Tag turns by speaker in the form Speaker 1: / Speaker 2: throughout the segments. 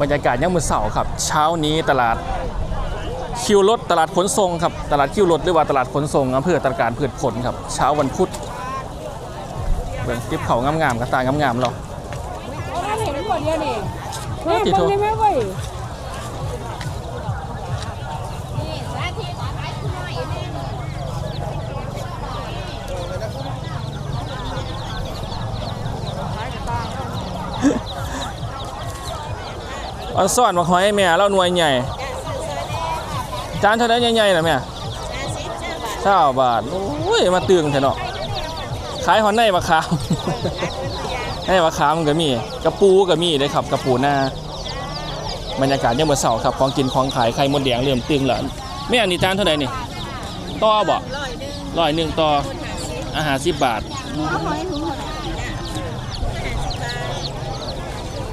Speaker 1: บรรยากาศย่ามมือเสาร์ครับ เช้านี้ตลาดคิวรถตลาดขนส่งครับตลาดคิวรถหรือว่าตลาดขนส่งอำเภอตระการพืชผลครับ เช้าวันพุธเบิ่งติ๊บเขางามๆกระตายงามๆเรา
Speaker 2: ถ้าเห็นหมดเดียวนี่
Speaker 1: เฮ้ย
Speaker 2: แม่
Speaker 1: ติด
Speaker 2: เบิ่
Speaker 1: โท
Speaker 2: งได้ไหมเว้ย
Speaker 1: อันซ่อนมาหอยแม่เราหน่วยใหญ่จานเท่าไดใหญ่ๆน่ะแม่เช้าบาท โอ้ย มาตึงแท้เนาะ ขายหอนในมะขามในมะขามก็มี กระปูก็มีเด้ครับ กระปูหน้า บรรยากาศยามมื้อเช้าครับ ของกินของขายไข่มดแดงเริ่มตึงแล้วแม่อันนี้จานเท่าไดนี่ ต่อบ่ร้อยหนึ่งต่อ อาหาร10บาท
Speaker 2: เอาหอยถุงเท่าไหร่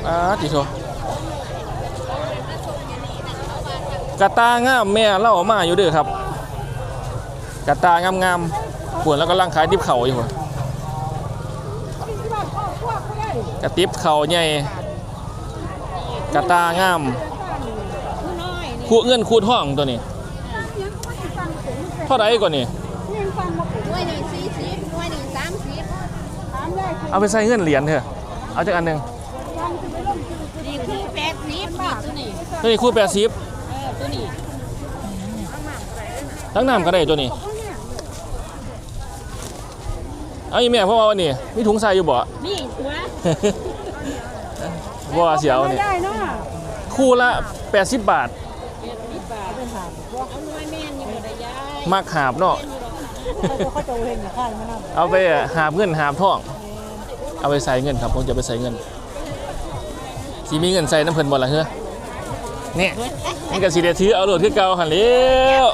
Speaker 1: อ่าติโท กระตางามแม่เล่ามาอยู่เด้อครับ กระตางามงามๆปวนแล้วก็ร่างขายติบเข่าอยู่พุ่น
Speaker 2: ที่บ้านพ่อพวกเขาได้
Speaker 1: กระติบเข่าใหญ่กระตางาม
Speaker 2: ผู้น้อยนี่
Speaker 1: คู่เอื้อนคู่ท้องตัวนี้
Speaker 2: ยังก็ไม่ฟังเสียง
Speaker 1: เท่าไรก่อนนี่
Speaker 2: ยังฟังมาปุ๊บ
Speaker 3: หน่วยหนึ่งสี่สิบหน่วยหนึ่งสามสิบ
Speaker 2: ถามได้คือ
Speaker 1: เอาไปใส่เงินเหรียญเถอะเอาจากอันหนึ่ง
Speaker 2: ยังจะไปลงคือคือ
Speaker 3: นี่คือแปดสิบนี่ตัวนี้
Speaker 1: ตัวนี้คู่แปดสิบ
Speaker 3: เออตัวนี้
Speaker 1: ทั้งน้ำก็ได้ตัวนี้เอาอีแม่เพราะว่าวันนี้มีถุงใส่อยู่บ่
Speaker 3: นี่ตัว
Speaker 1: บ่ว่าเสียว
Speaker 2: ไม่
Speaker 1: นี่
Speaker 2: ได้เนาะ
Speaker 1: คู่ละ 80 บาท
Speaker 3: สิบบาทเอาหน่วยแม่นนี่หมดระยะ
Speaker 1: มักหาบเนาะ
Speaker 2: เขาจะเห็นอย่างข้างมันนั่น
Speaker 1: เอาไปหาบเงินหาบทอง เอาไปใส่เงินครับผมจะไปใส่เงินสีมีเงินใส่น้ำเพิ่นบ่ล่ะเฮ้อเนี่นี่ก็สิได้ถือเอาโหลดคือเก่าหันแล้ว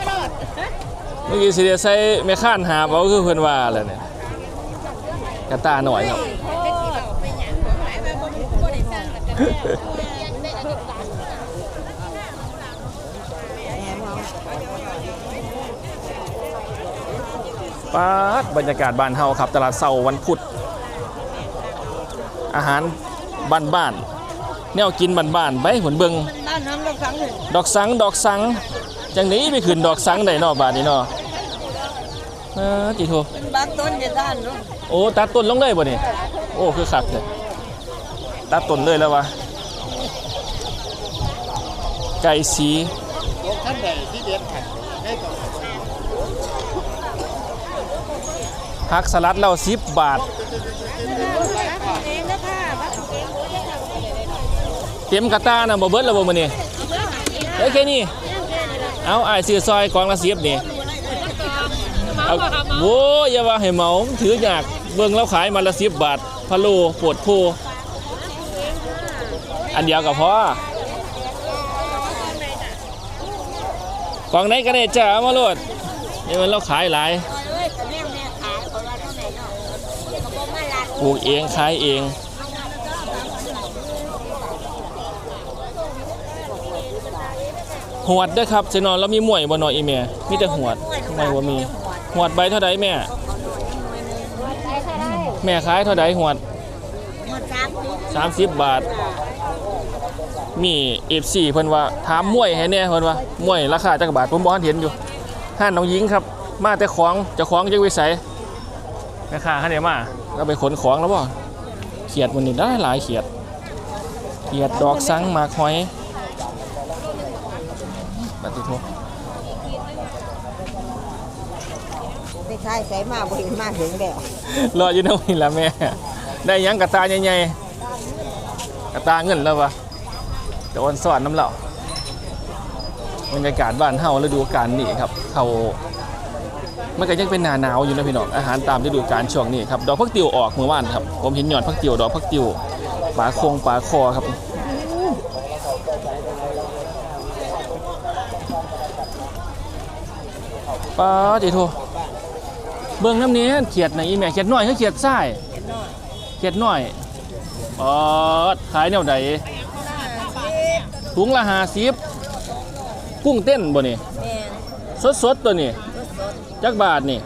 Speaker 1: เมื่อกี้สิได้ใส่แม่ข้านหาบเอาคือเพิ่นว่าแหละเนี่ยกระตาหน่อยครับ
Speaker 3: จะปายว่าบ่มีบ่ได้สร้างแล้วกัน
Speaker 1: ป๊าดบรรยากาศบ้านเฮาครับ ตลาดเสาร์วันพุธอาหารบ้านๆ แนวกินบ้านๆไปผลเบิง
Speaker 3: บ้านน้ำเราครั้งหนึ่ง
Speaker 1: ดอกสังดอกสังจังนี้ไปขึ้นดอกสังได้เนอบาดนี้เนาะเออติโท
Speaker 3: เป็นบ้านต้นจะด้านเนาะ
Speaker 1: โอ้ตัดต้นลงเลยบ่นี่โอ้คือคักเลยตัดต้นเลยแล้ววะไก่สีผักสลัดเราสิบบาท
Speaker 3: เองนะค่ะบ้านเอง
Speaker 1: เต็มกระตานะบ่เบิดแล้วบ่มื้อนี้เอ้ยแค่นี้เอาอ้ายซื้อซอยกองละ10นี่เอาโว้ยอย่าว่าให้เมาถือยากเบิ่งแล้วขายมาละ10บาทพะโลปวดโพอันเดียวก็พอกองไหนก็ได้จ้าเอามาโลดนี่มันเราขายหลายปลูกเองขายเอง หวดด้วยครับเจนอนแล้วมีหมวยบ่หน่อยอีเมียมีแต่หวดไม่ว่ามีหวดใบเท่าใดแม่ แม่ขายเท่าใดหวด
Speaker 3: สามสิบ
Speaker 1: บาท มีเอฟซีเพิ่นว่าถามมวยให้แน่เพิ่นว่ามวยราคาจักบาทผมบ่ทันเห็นอยู่ห้านน้องหญิงครับ มาแต่ของจ้าของจักวิสัยแม่ค้าให้ได้มาแล้วไปขนของแล้วบ่เขียดมันนี่ได้หลายเขียดเขียดดอกสังหมากหอยบัดติโท
Speaker 3: ไปขายใส่มาบ่เห็นมาถึงแล้ว
Speaker 1: รออยู่ตรงนี้ละแม่ ได้หยังกระตาใหญ่ๆกระตาเงินแล้ววะโดนสอนน้ำเหล่าบรรยากาศบ้านเฮาฤดูกาลนี่ครับเขามันก็ยังเป็นหนาหนาวอยู่นะพี่น้องอาหารตามฤดูกาลช่วงนี้ครับดอกพักติวออกเมื่อวานครับผมเห็นยอดพักติวดอกพักติวปลาโคงปลาคอครับปลาจิโท เบิ่งน้ำเนี้ยเขียดไหนอีแม่เขียดน้อยคือเขียดทรายเขียดน้อยปอดขายแนวใดถุงละห้าสิบกุ้งเต้นบ่นี่
Speaker 3: แม่น
Speaker 1: สดสดๆตัวนี้
Speaker 3: สด
Speaker 1: จักบาทนี่
Speaker 3: ๆ50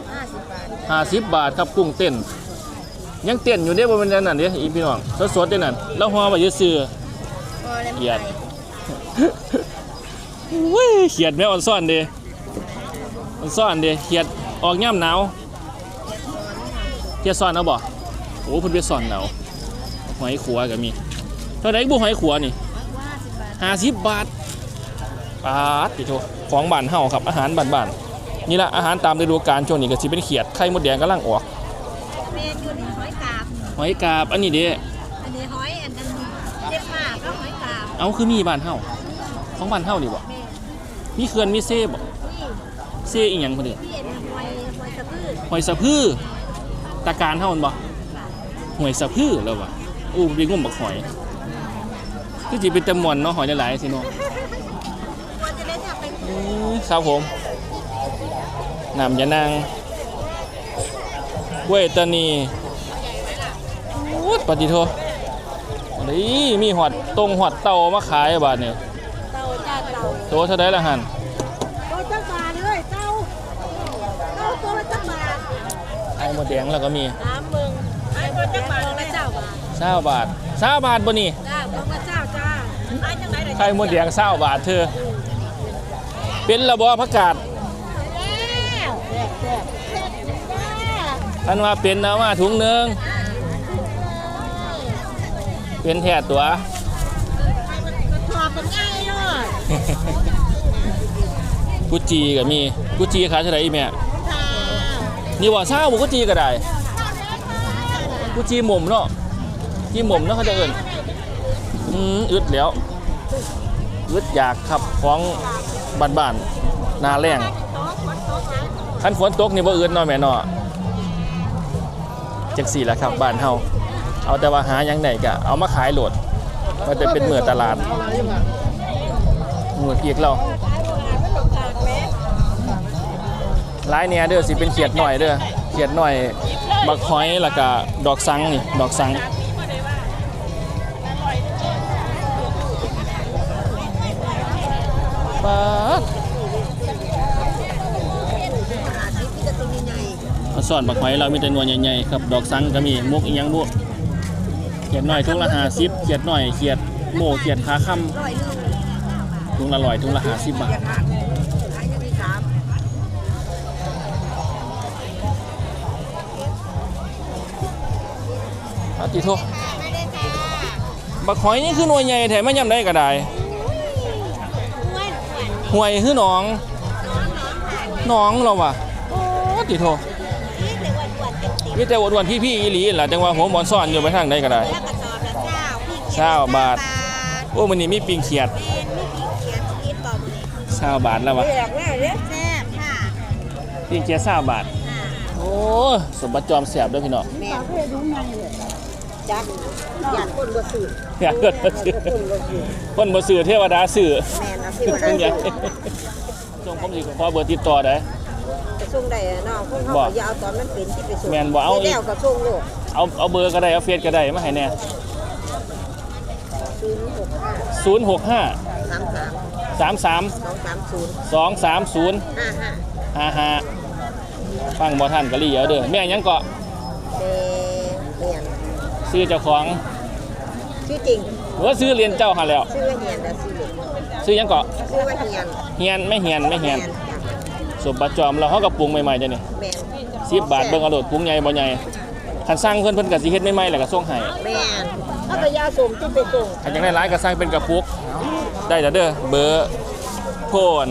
Speaker 3: บาท
Speaker 1: ห้าสิบบาทครับกุ้งเต้น ยังเต้นอยู่เด้บ่เป็นอันนั่นเด้อีพี่น้องสดสดๆเด้นั่นแล้วหัวไว้ซื่อ
Speaker 3: พอแล้ว
Speaker 1: ๆเกียดอุ้ยเขียดแม่อ่อนซ่อนเด้อ่อนซ่อนเด้เขียดออกย่ำหนาว เขียดซ่อนเอาบ่โอ้เพิ่นไปซ่อนเอาหอยขัวก็มีเท่าไหร่บุหอยขัวนี่ห้าสิบบาทบาทพี่โตของบ้านเฮาครับอาหารบ้านๆนี่ละอาหารตามฤดูกาลช่วงนี้ก็สิเป็นเขียดไข่มดแดงกำลังออก
Speaker 3: เมนอยู่นี่หอยกาบ
Speaker 1: หอยกาบอันนี้เด้
Speaker 3: อันนี้หอยอันนั้นเจ็บมากก็หอยกาบ
Speaker 1: เอาคือมีบ้านเฮาของบ้านเฮานี่บ่
Speaker 3: แม่
Speaker 1: มีเขื่อนมีเซ่บ่
Speaker 3: นี่
Speaker 1: เซ่อีหยังเพิ่นเด้อ
Speaker 3: พี่เอ็นหอยหอยสะพืช
Speaker 1: หอยสะพือ ตะการเฮามันบ่หอยสะพือแล้ววะอู้เป็นงมบักหอยคือสิเป็นตะมวนเนาะหอยหลายๆสิเนาะ
Speaker 3: ควรจะได้ทำเป็น
Speaker 1: อือครับผมน้ำยานางเวยตานีอู้ปฏิโทนี่มีหอดตรงหอดเตามาขายบาดนี่
Speaker 3: เตาจ้าเตา
Speaker 1: โตเท่าไดละหัน แดงแล้วก็มี
Speaker 3: น้ำมึงไอ้ตัวจักบาทละเจ้าบาท
Speaker 1: เศร้าบาทเศร้าบาทบ่นี่
Speaker 3: จ้าตัวละเจ้าจ้าไอ้จังไหน
Speaker 1: ไข่มดแดงเศร้าบาทเธอ เป็นระบอพักกาด
Speaker 3: แล้วแซ่บแซ่บแซ่บจ้า
Speaker 1: ท่านว่าเป็นนะว่าถุงหนึ่งเป็นแท้ตัว
Speaker 3: ถอดเป็นง่ายเลย
Speaker 1: กุจีก็มีกุจีขายเท่าไหร่อีแม่
Speaker 3: ค่ะ
Speaker 1: นี่ว่าเศร้าบุกุจีก็ได้กุจีหม่มเนาะจีหม่มเนาะเขาจะเอิ้นอืมอึดแล้วอึดอยากขับของบ้านๆหนาแรงคันฝนตกนี่บ่อึดเนาะแม่เนาะจังสี่แหละครับบ้านเฮาเอาแต่ว่าหาหยังไหนก็เอามาขายโหลดมันจะเป็นเหมือตลาดเหมือเกียกเรา ร้ายเนี่ยเด้อสิเป็นเขียดหน่อยเด้อเขียดหน่อยบักหอยแล้วก็ดอกสังนี่ดอกสังปาดมาสอนบักหอยเรามีแต่หนวลใหญ่ๆครับดอกสังก็มีมุกอีหยังบุเขียดหน่อยทุงละห้าสิบเขียดหน่อยเขียดโม่เขียดขาค่ำทุงละร้อยทุงละห้าสิบบาท อาติโทบักหอยนี่คือหน่วยใหญ่แถมไม่ยำได้ก็ได้ห่วยคือหนองหนองเราว่ะโอ้ติโทมีแต่อวดๆพี่ๆอีหลีล่ะจังว่าหัวหมอนซ่อนอยู่ไปทางใดก็ได้
Speaker 3: แล้วกระสอบละเช้า
Speaker 1: บาทโอ้มันนี่มีปิงเขียด
Speaker 3: เป็นไม่พี่เขียนกินต่อมือ
Speaker 1: เช้าบาทแล้ววะ
Speaker 3: เรียกว่าเรียกแซ่บค่ะ
Speaker 1: ปิงเขียดเช้าบาท
Speaker 3: อ่า
Speaker 1: โอ้สมบัติจอมแสบด้วยพี่น้อง
Speaker 3: แม่ จักอยากคนบ่ซื้อ
Speaker 1: อยากเกิดมาซื้อคนบ่ซื้อเทวดาซื้อ
Speaker 3: แม่นะสิ
Speaker 1: ส่
Speaker 3: บ่
Speaker 1: วนให
Speaker 3: ได้
Speaker 1: ญ่ส่งผมสิขอเบอร์ติดต่อได้
Speaker 3: จะส่งได้เนาะคนเขา
Speaker 1: บ่
Speaker 3: ก็อย่าเอาตอนมันเป็นที่ไปส่ง
Speaker 1: แม่นบ่เอาอีก
Speaker 3: แล้วก็ส่งโลก
Speaker 1: เอาเอาเบอร์ก็ได้เอาเฟซก็ได้มาให้แน่
Speaker 3: ศูนย์หกห้า
Speaker 1: 065
Speaker 3: สามสาม
Speaker 1: 33
Speaker 3: สองสามศูนย์
Speaker 1: 230
Speaker 3: ห้าห้า
Speaker 1: 55ฟังบ่ทันก็รีเยอะเด้อแม่หยังเกาะ
Speaker 3: เดเหียน
Speaker 1: ซื้อเจ้าของ
Speaker 3: ชื่อจริง
Speaker 1: หรือว่าซื้อเรียนเจ้าหาแล้ว
Speaker 3: ชื่อว่าเหียนและชื่อเล็ก
Speaker 1: ซื้อหยังเกาะ
Speaker 3: ชื่อว่าเหียน
Speaker 1: เฮียนไม่เฮียนไม่เฮียน
Speaker 3: แม่จ้ะ
Speaker 1: สมบัติจอมเราเฮาก็ปรุงใหม่ๆจ้ะนี่
Speaker 3: แม่น
Speaker 1: 10บาทเบิ่งเอาโลดปรุงใหญ่บ่ใหญ่คันสั่งเพิ่นเพิ่นก็สิเฮ็ดใหม่ๆแล้วก็ส่งให้
Speaker 3: แม่นถ้าก็ยาส่งที่ไปส่ง
Speaker 1: ถ้าอยากได้หลายก็สั่งเป็นกระปุกได้แล้วเด้อเบอร์โพน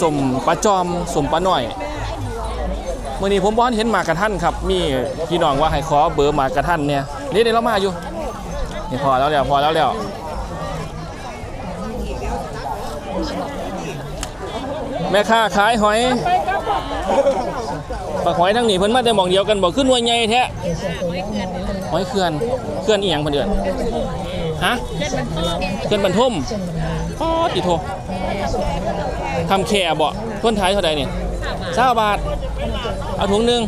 Speaker 1: สมปลาจอมสมปลาหน่อยมื่อนี้ผมบ่ทันเห็นหมากกระทันครับ มีพี่น้องว่าให้ขอเบอร์หมากกระทันเนี่ย นี่เดี๋ยวเรามาอยู่นี่พอแล้วแล้วพอแล้วแล้วแม่ค้าขายหอยปลาหอยทั้งนี้เพิ่นมาแต่หมองเดียวกันบอกขึ้นวยใหญ่แท้หอยเขื่อนเขื่อนอีหยังเพิ่นเดือนฮะเขื่อนบรรทมป๊อติโททำแค่บ่ต้นท้ายเท่าใดนี่เก้าบาท เอาถุงหนึ่ง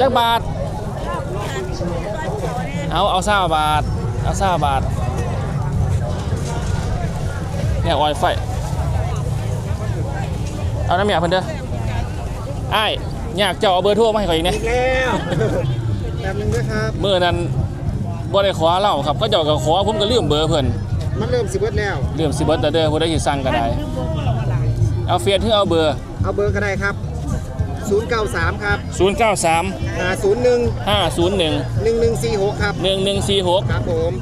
Speaker 1: จักบาท เอาเอาเศร้าบาท เอาเศร้าบาท เนี่ยออยไฟ เอาน้ำเมียเพิ่นเด้อไอ้ายอยากเจ้าเอาเบอร์โทรมาให้ข่อยอีกนะ
Speaker 2: แล้วแบบนึงนะครับ
Speaker 1: เมื่อนั้นบ่ได้ขอเล่าครับก็เจ้าก็ขอผมก็ลืมเบอร์เพิ่น
Speaker 4: มันเริ่มสิเบิดแล้ว
Speaker 1: ลืมสิเบิดแต่เด้อผู้ใดสิสั่งก็ได้ เอาเฟซหรือเอาเบอร์
Speaker 4: เอาเบอร์ก็ได้ครับ 093 ครับ
Speaker 1: 093
Speaker 4: 501
Speaker 1: 501
Speaker 4: 1146 ครับ
Speaker 1: 1146
Speaker 4: ครับผม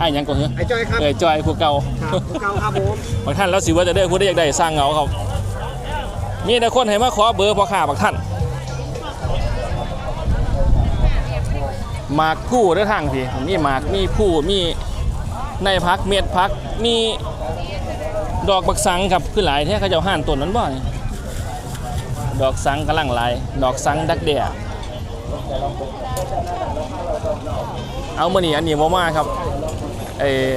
Speaker 1: อ้ายหยังก็คือ
Speaker 4: ไอ้จ้อยครับ
Speaker 1: เอ้ยจอยผู้เก่า
Speaker 4: ครับผู้เก่าครับผม
Speaker 1: บางท่านแล้วสิว่าจะได้ผู้ใดอยากได้สร้างเงาครับ มีแต่คนให้มาขอเบอร์พอข่าบางท่านหมากผู้เด้อทางพี่มีหมากมีผู้มีในพักเม็ดพักมีดอกบักสังครับคือหลายแท้เขาเจ้าห่านต้นนั้นบ่นี่ ดอกสังกำลังหลดอกสังดักเดียเอาเมานี่อันนี้บ่มาครับเออ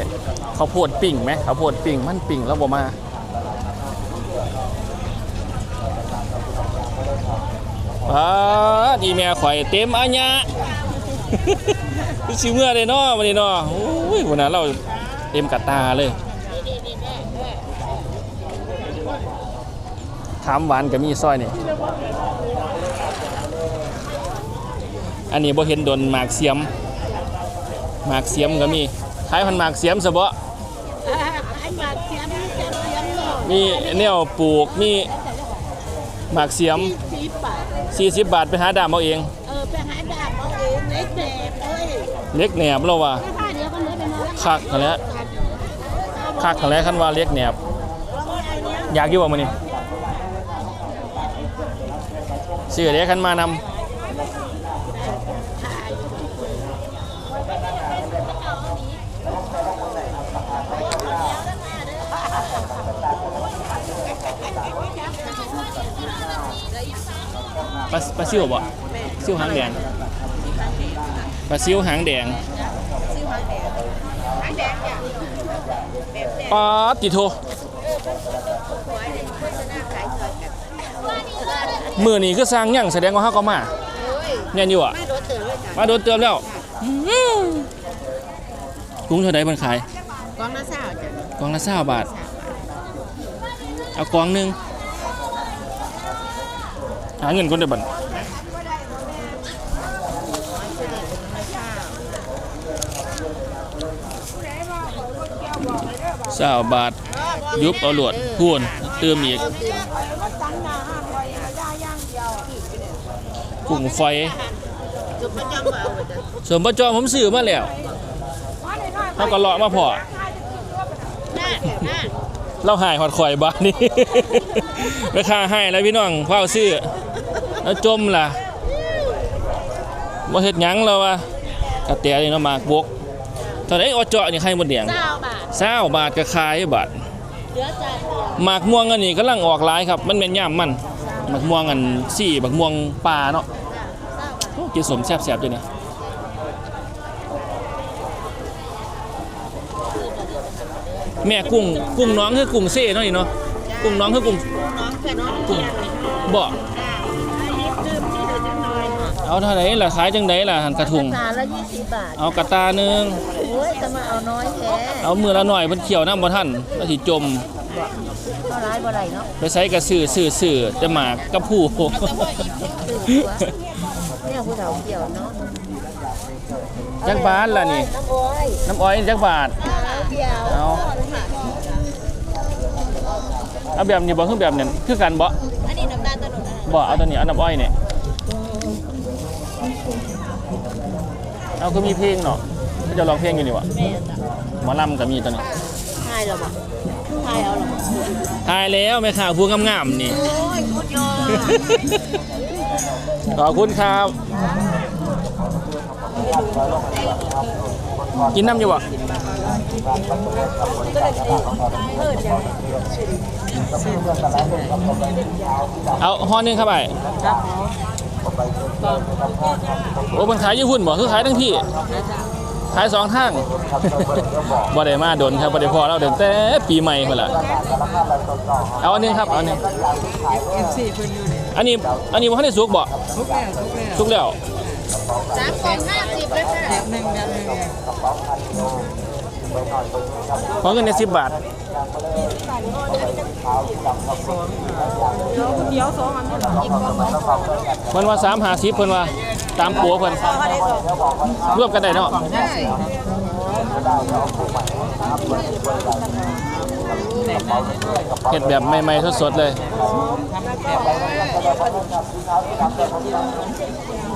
Speaker 1: ข้าวโพดปิ่งไหมข้าวโพดปิ่งมันปิ่งแล้วบ่มาอ่าดีแม่ข่อยเต็มอัญญะสิเมื่อเลยเนาะวันนี้เนาะโอ้ยวันนั้นเราเต็มกัตตาเลย ขามหวานกับมีซอยนี่ อันนี้บ่เห็นโดนหมากเสียม หมากเสียมก็มีขายพันหมากเสียมซะบ่
Speaker 3: ไอ้หมากเสียมเสียมเสียมเนาะ
Speaker 1: มีแนวปลูก มีหมากเสียม
Speaker 3: สีปาก
Speaker 1: 40 บาทไปหาดามเอาเอง
Speaker 3: เออไปหาดาบเอาเองเล็กแดบเอ้ย
Speaker 1: เล็กแหนบเราว่า
Speaker 3: ถ้าผ้าเดียวก็เหลือไปนอน
Speaker 1: คักกันแหล้วคักกันแหล้วคันว่าเล็กแหนบอยากอยู่บ่มื้อนี้ ซื้อเด้คันมานำปลาปลาซิวบ่ซิวหางแดงปลาซิวหางแดงปลาติโท มือนี้คือสร้างหยังแสดงว่าเฮาก็มาแม่นอยู่อะ
Speaker 3: ไม่รถเตือนเลยจ้ะ
Speaker 1: มาโดนเติมแล้วกุ้งเท่าใดมันขาย
Speaker 3: กองละสาวจ้ะ
Speaker 1: กล่องละ20บาท เอากล่องหนึงหาเงินก่อนเด้อบัดสาวบาท ยุบเอาหลวดพูนเติมอีก กุ้งไฟ
Speaker 3: จุดประจำเอาจ้ะ
Speaker 1: ส่วนประจอมผมซื้อมาแล้วเขาก็เลาะมาพอ
Speaker 3: หน้าหน้า
Speaker 1: เราหายหอดข่อยบ้านนี้ราคาให้แล้วพี่น้องเฝ้าซื้อแล้วจมล่ะบ่เฮ็ดหยังแล้ววะกระเตียนี่เนาะหมากบกตอนนี้อเจาะนี่ใครหมดแดง
Speaker 3: เก้าบาท
Speaker 1: เศร้าบาทก็ขายบาท
Speaker 3: เหลือจานเดียว
Speaker 1: หมากม่วงอันนี้กำลังออกหลายครับ มันเป็นย่ามมันหมากม่วงอันสี่หมากม่วงปลาเนาะ
Speaker 3: เก้าบาท
Speaker 1: โอ้ กินสมแซ่บๆอยู่นี่แม่กุ้งกุ้งน้องคือกุ้งเซ่เนาะนี่เนาะกุ้งน้องคือกุ้ง
Speaker 3: น้องแค่น้อง
Speaker 1: กุ้ง
Speaker 3: เกียร
Speaker 1: บ่
Speaker 3: จ้าอันนี้ตื้มที่เดือดจังหน่อย
Speaker 1: เอาเท่าไหร่ล่ะขายจังไดล่ะหันกระทุง
Speaker 3: จานละยี่สิบบาท
Speaker 1: เอากระตาหนึง
Speaker 3: โอ้ยจะมาเอาน้อยแท้
Speaker 1: เอามือละหน่อยเพิ่นเขียวน้ำบ่ทันแล้วสิจม
Speaker 3: เท่าไรบ่ได้เนาะ
Speaker 1: ไปใช้กระซื้อซื้อซื้อแต่หมากกับผู้
Speaker 3: ตื่นตัว เนี่ยผู้เฒ่าเกี่ยวเนาะ
Speaker 1: จักบาทล่ะนี่
Speaker 3: น้ำอ้อย
Speaker 1: น้ำอ้อยจักบาท
Speaker 3: เกี่ยว
Speaker 1: เอา เอาแบบนี้บ่คือแบบนั้นคือกันบ่
Speaker 3: อันนี้น้ำตาลตะหนุนนะ
Speaker 1: บ่เอาตัวนี้เอาน้ำอ้อยนี่เอาก็มีเพลงเนาะเขาจะร้องเพลงอยู่นี่วะ
Speaker 3: แม่จ้ะ
Speaker 1: หมอลำก็มีตัวนี้
Speaker 3: ทายเหรอบ่ทายเอาเหรอบ่
Speaker 1: ตายแล้วแม่ข่าวผู้งามๆนี่
Speaker 3: โอ้ยคุณโย
Speaker 1: ขอบคุณครับ กินน้ำอยู่บ่เอาห่อนึงครับไอ้โอ้มันขายญี่ปุ่นบ่คือขายทั้งที่ ขายสองทางบ่ได้มาดนครับบ่ได้พอเราเดินแต่ปีใหม่พุ่นละเอาอันหนึงครับ เอาอันนึงอันนี้อั นนี้บ่ทันได้สุกบ่สุกแล้ว
Speaker 3: สามกล่องห้าสิบเลยค่ะ
Speaker 1: ขอเงินใน10บาท
Speaker 2: เดี๋ยวสองอันนี้เหรอ
Speaker 1: เพิ่นว่า3 50เพิ่นว่า
Speaker 3: เตา
Speaker 1: มปัวเพิ่นรวบกันได้เนาะ เห็ดแบบใหม่ๆสดๆเลย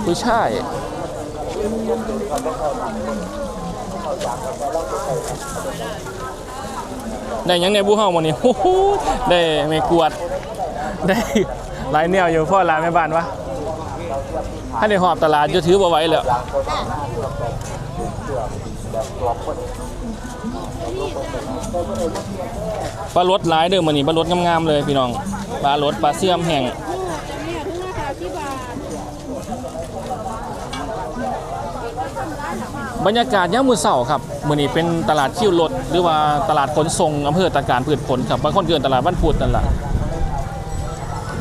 Speaker 1: ผู้ชายได้ยังในบูเฮาวันนี้โอ้โหได้ไม่กวด ได้หลายแนวอยู่พ่อร้าแม่บ้านวะถ้าในหอบตลาดจะถือบ่ไหว้แล้ว ปลารสหลายเด้อมื้อนี้ปลารสงามๆเลยพี่น้องปลารสปลาเสื่อมแห้ง
Speaker 2: เนี่ยถึงบ
Speaker 1: รรยากาศยามมือเช้าครับมือนี้เป็นตลาดคิวรถหรือว่าตลาดขนส่งอำเภอตะการพืชผลครับบางคนเกินตลาดวันพุธนั่นแหละ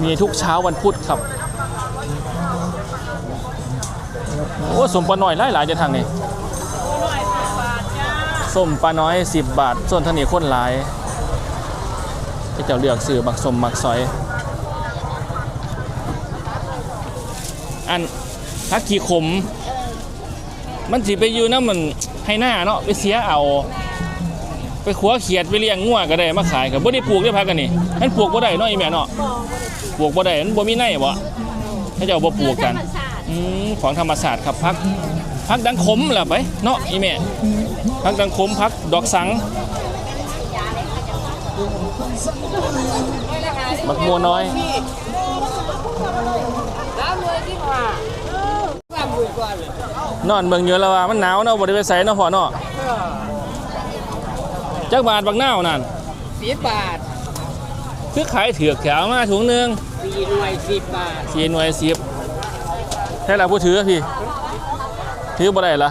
Speaker 1: มีทุกเช้าวันพุธครับโอ้สมปลาหน้อยหลายจะทางนี้ส้มปลาน้อย 10 บาท ส่วนทางนี้คนหลาย ให้เจ้าเลือกซื้อบักสมบักซอย อันพักขี้ขม มันสิไปอยู่น้ำมันให้หน้าเนาะไปเสียเอา ไปขัวเขียดไปเลี้ยงงัวก็ได้มาขายครับบ่ได้ปลูกได้พักกันนี่มันปลูกบ่ได้เนาะอีแม่เนาะปลูกบ่ได้มันบ่มีในบ่ให้เจ้าบ่ปลูกกันอของธรรมศาสตร์ครับพักพักดังขมล่ะไปเนาะอีแม่พักดังขมพักดอกสัง บักมัวน้อยนอนเบิ่งอยู่แล้วว่ามันหนาวเนาะบ่ได้ไปใส่เนาะพ่อเนาะจักบาทบักนาวนั่น
Speaker 5: สิบบาท
Speaker 1: คือขายเถือกแถวมาถุงหนึง
Speaker 5: สี่หน่วยสิบบาท
Speaker 1: สี่หน่วยสิบใช่ล่ะผู้ถือพี่ถือบ่ได้ล่ะ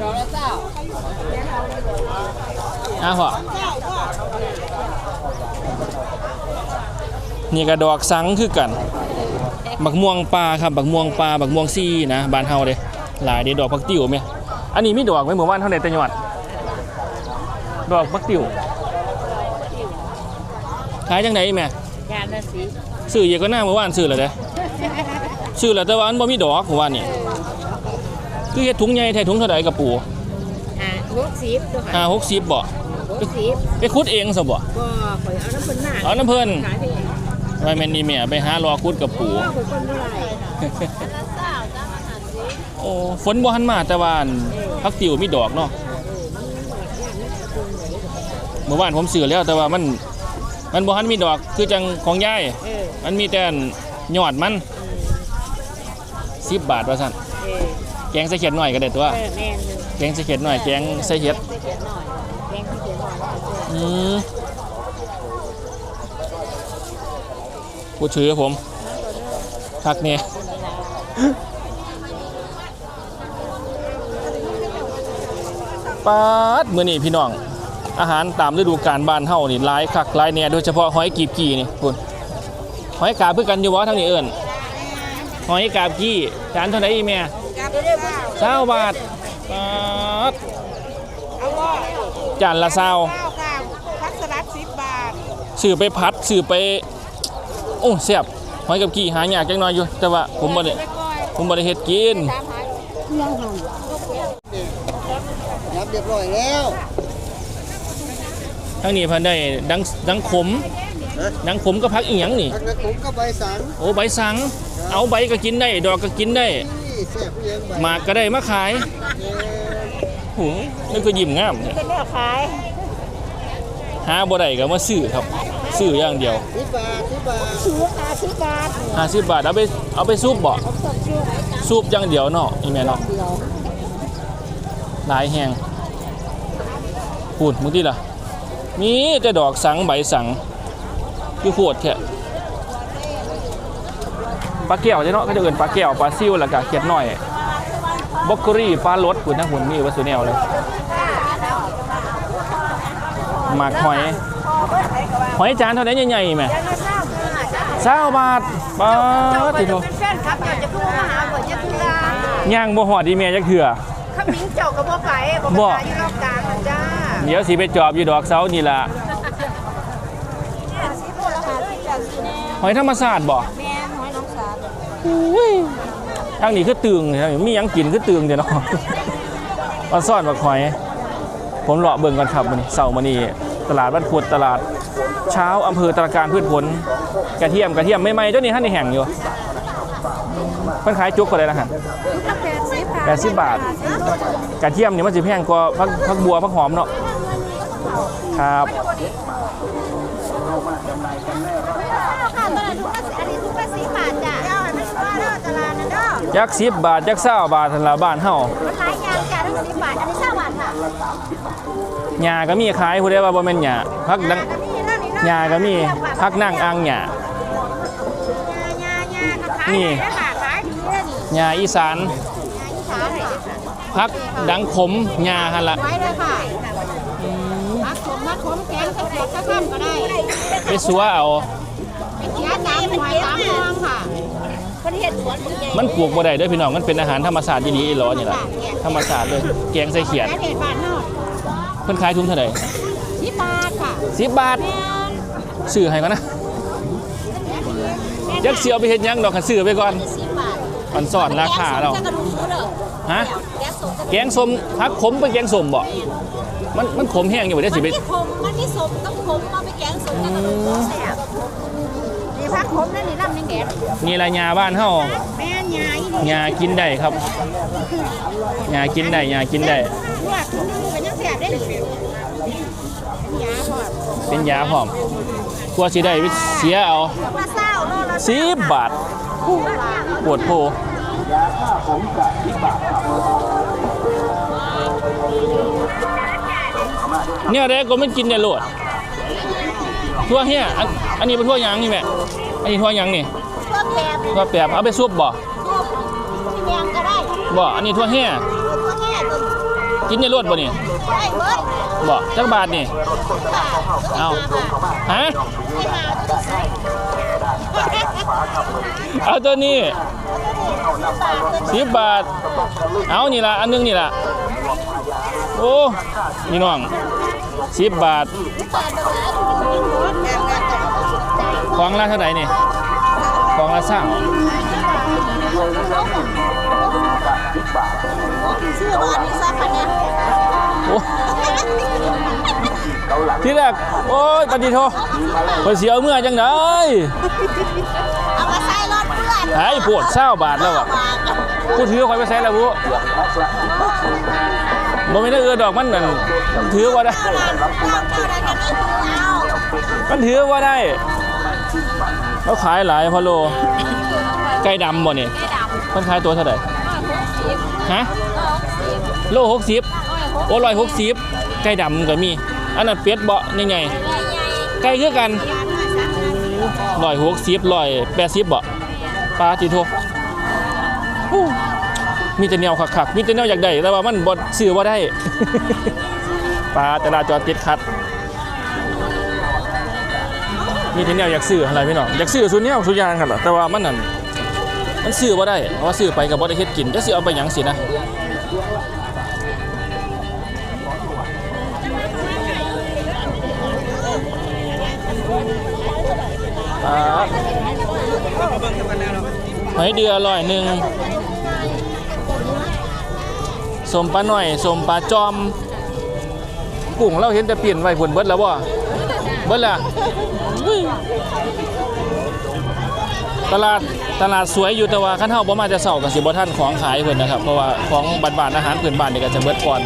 Speaker 5: ดอกละเจ้า
Speaker 1: อ้าวพ่อนี่ก็ดอกสังคือกัน บักม่วงปลาครับ บักม่วงปลา บักม่วงซี่นะบ้านเฮาเด้หลายเด้ดอกพักติ๋วแม่อันนี้มีดอกไหมหมู่บ้านเท่าไหร่แต่จังหวัดดอกพักติ๋วขายจังไดแม่
Speaker 5: ยานละสิ
Speaker 1: ซื้อเยอะก็หน้าเมื่อวานซื้อแล้วเด้ซื้อแล้วแต่ว่าอันบ่มีดอกเมื่อวานนี่คือเฮ็ดถุงใหญ่แท้ถุงเท่าใดกับปู
Speaker 5: อ่าหกสิบตัวค่ะ
Speaker 1: ห้าหกสิบบ่
Speaker 5: หกสิบ
Speaker 1: ไปขุดเองซะบ่
Speaker 5: ก็ข่อยเอาน้ำเพิ่นหน้า
Speaker 1: เอาน้ำเพิ่น
Speaker 5: ขายไปเอง
Speaker 1: ไว้แม่นนี่แม่ไปหารอขุดกับปู
Speaker 5: ก็ข่อยคนเท่าไหร่
Speaker 1: โอ้ฝนบ่ทันมาแต่ว่าอันพักติ๋วมีดอกเนาะเมื่อวานผมซื้อแล้วแต่ว่ามัน มันบ่ทันมีดอกคือจังของยาย
Speaker 5: เออ
Speaker 1: มันมีแต่อันยอดมัน10บาทว่าซั่น
Speaker 5: เออ
Speaker 1: แกงใส่เขียดหน่อยก็ได้ตัว
Speaker 5: เออแม่นเลย
Speaker 1: แกงใส่เขียดหน่อยแกงใส่เห็ด
Speaker 5: ออื
Speaker 1: มผู้ถือผมพักเนี่ยปาดมื้อนี้พี่น้อง อาหารตามฤดูกาลบ้านเฮานี่หลายคักหลายแหน่ยโดยเฉพาะหอยกีบกี้นี่คุณหอยกาบเพื่อกันอยู่บ่ทางนี้เอิ้นหอยกาบกี้จานเท่าไหร่อีแม่
Speaker 2: กับเรียบร้อย
Speaker 1: เช้าบาทปาดจานละเช้า
Speaker 2: ข้าวค่ะพักสลัดสิบบา ท
Speaker 1: สื่อไปพัดสื่อไปโอ้แซ่บหอยกับกี้หายากจังน้อยอยู่ แต่ว่าผมบ่ได้
Speaker 2: ไปก้อย
Speaker 1: ผมบ่ได้เฮ็ดกิน
Speaker 2: ตามหา
Speaker 4: รับเรียบร้อยแล้ว
Speaker 1: ทั้งนี้เพันได้ดังดังขมดังขมก็พักอีหยังนี่
Speaker 4: พักนักผมก็ใบสัง
Speaker 1: โอ้ใบสัง เอาใบก็กินได้ ดอกก็กินได้
Speaker 4: นี่แซ่บเลี้ยงใบ
Speaker 1: หมากก็ได้มาขายโหูนี่ก็ยิ้มงามเนี่ย
Speaker 2: เป็นแนวขาย
Speaker 1: หาบ่ได้ก็มาซื้อครับ ซื้ออย่างเดียว
Speaker 4: สิบบาทสิบบาท
Speaker 2: ซื้อค่ะสิบบาท
Speaker 1: 50บาทเอาไปเอาไปซุปบ่ซุปอย่างเดียวเนาะอีแม่เนาะหลายแฮงพูดมึงติล่ะมีแต่ดอกสังใบสังคือโคตรแท้ปลาแก้วใช่เนาะเขาจะเอิ้นปลาแก้วปลาซิวแล้วก็เขียดน้อยบล็อกเกอรี่ปลารสคุณทั้งหุ่นมีวัสดุแนวเลยหมากหอย หอยจานเท่าไหร่ใหญ่ๆแม่เศร้าบาทปลาติโต
Speaker 3: แฟนครับอยากจะพูดมาหาบ่จะทุลา
Speaker 1: ย่างบ่หอดดีแม่จักเถื่อ
Speaker 3: ขมิ้นเจ้าก็บ่ไปบ่
Speaker 1: บ่
Speaker 3: ไปอยู่รอบกลางนั่นจ้า
Speaker 1: เดี๋ยวสิไปจอบอยู่ดอกเสานี่ล่ะ
Speaker 3: สิพูดแล้วหาที่จะสิแนว
Speaker 1: หอยธรรมศาสตร์บ่
Speaker 3: แม่น้อยน้องสาว
Speaker 1: ทางนี้คือตึงทางนี้มีหยังกินคือตึงเดี๋ยวเนาะมาซ่อนบักหอย ผมเลาะเบิ่งกันครับมื้อนี้เสาร์มื้อนี้ ตลาดบ้านพุดตลาดเช้าอำเภอตราการพืชผล กระเทียมกระเทียมไม่ไหมเจ้านี่ท่านนี่แห่งอยู่เพิ่นขายจุกก็ได้นะฮะ
Speaker 3: ก็แปดสิบ
Speaker 1: แปดสิบบาท กระเทียมนี่มันสิแพงกว่าพักพักบัวพักหอมเนาะครับ
Speaker 3: ค่ะตลาดทุกอันนี้ทุกสิบบาทจ้ะเจ้าไม่ว่าเด้อตลาดนั่นเด้อ
Speaker 1: ยักสิบบาทยักเศร้าบาททันละบ้านเฮา
Speaker 3: มันหลายอย่างจ้ะทั้งสิบบาท อันนี้เช้าบาทค่ะ
Speaker 1: หญ้าก็มีขายผู้ใดว่าบ่แม่นหญ้าพักดังหญ้าก็มีพักนั่งอ่างหญ้า
Speaker 3: ยายายาก็ขาย
Speaker 1: นี่
Speaker 3: ได้ค่ะขายดีเลยนี่
Speaker 1: หญ้าอีสาน
Speaker 3: ยาอีสานเลยค่ะ
Speaker 1: พักดังขมหญ้าหั่นละ
Speaker 3: ไว้เลยค่ะมักขมมักขมแกงสักแกงสักข้ามก็ได้
Speaker 1: ไปสัวเอา
Speaker 3: ยาสามหอยสามฟองค่ะประเทศสวนใหญ่
Speaker 1: มันปลูกบ่ได้เด้อพี่น้อง มันเป็นอาหารธรรมชาติดีๆอีหลอนี่ล่ะธรรมชาติเลย แกงใส่เขียด
Speaker 3: ประ เทศบ้านนอก
Speaker 1: เพิ่นขายถุงเท่าไหร่
Speaker 3: สิบบาทค่ะ
Speaker 1: 10บาทซื้อให้ก่อนนะยักเสียวไปเฮ็ดหยังดอกคันซื้อไปก่อน
Speaker 3: สิบบาท
Speaker 1: มันสอนราคาเรา
Speaker 3: จะกระดูกหมูเด้อ
Speaker 1: ฮะ
Speaker 3: แกงส้ม
Speaker 1: แกงส้มพักขมไปแกงส้มบ่มันมันขมแห้งอยู่บ่ได้
Speaker 3: มั
Speaker 1: สิ
Speaker 3: น
Speaker 1: ไป
Speaker 3: มีขมมันมีสมต้องขมมาไปแกงส้มจะกระดูกหมูแซ่บนี่พักขมนั่นนี่ลำนึงแกง
Speaker 1: นี่ละยาบ้านเฮา
Speaker 3: แม่นยาอีนี่
Speaker 1: ยากินได้ครับยากินได้ยากินได้
Speaker 3: ลวกคุณดูเป็นยังแซ่บได้นี่ยาพอด
Speaker 1: เป็นยาพร้อมกลัวสิได้ไปเสียเอา
Speaker 3: มาเศร้าโลละ
Speaker 1: 10บาทปวดโพเนี่ยเด็กก็ไม่กินเนี่ยโลดทั่วเฮียอันอันนี้เป็นทั่วหยังนี่แม่อันนี้ทั่วหยังนี่
Speaker 3: พวกแบบ
Speaker 1: ทั่วแปบเอาไปซุปบ่
Speaker 3: ที่แมงก็ได้
Speaker 1: บ่อันนี้ทั่วเฮีย
Speaker 3: พวกแง่ตัว
Speaker 1: กินในรถบ่นี่
Speaker 3: ได้เบิด
Speaker 1: บ่จักบาทนี่ เอาฮะ เอาตัวนี้สิบบาท เอานี่ละอันหนึงนี่ละโอ้ นี่น้องสิบบาท ของละเท่าไหร่นี่ ของละสาม
Speaker 3: ชื่อบ้านนี้ซะค่ะเนี่ย
Speaker 1: โอ้ ที่แรกโอ้ยปฏิโทคนเสียเมื่อจังได
Speaker 3: เอามาใส่รถเพื่อน
Speaker 1: หายปวดเศร้าบาทแล้วอะกูถือคอยไปใช้แล้วกูบ่ไม่ได้เอือดอกมันนั่นมันถือว่าได้
Speaker 3: พวกเจ้าได้กันนี่คือเอา
Speaker 1: มันถือว่าได้เขาขายหลายพะโลไก่ดำบ่นี่มันขายตัวเท่าไหร่ฮะโลหกสิบ โอ้ร้อยหกสิบไก่ดำก็มี อันนั้นเป็ดเบาะยังไงไก่คือกันร้อยหกสิบร้อยแปดสิบเบาะปลาติโทอู้มีแต่แนวขักๆมีแต่แนวอยากได้แต่ว่ามันบ่ซื้อว่าได้ ปลาตลาดจอดติดขัด มีที่แนวอยากซื้ออะไรพี่น้องอยากซื้อสุดแนวสุดอยางกันหรอแต่ว่ามันนั่นมันซื้อบ่าได้เพราะว่าซื้อไปกับบ่ได้เฮ็ดกินจะสิเอาไปหยังสินะ หอยเดืออร้อยหนึ่งสมปลาหน่อยสมปลาจอมกุ้งเราเห็นแต่เปลี่ยนไว้ผลเบิดแล้วบ่เบิดละตลาดตลาดสวยอยู่แต่ว่าขั้นเฮาบ่มาจะเสาร์กับสิบ่ท่านของขายเพิ่นนะครับ เพราะว่าของบ้านๆอาหารพื้นบ้านนี่ก็จะเบิดก่อน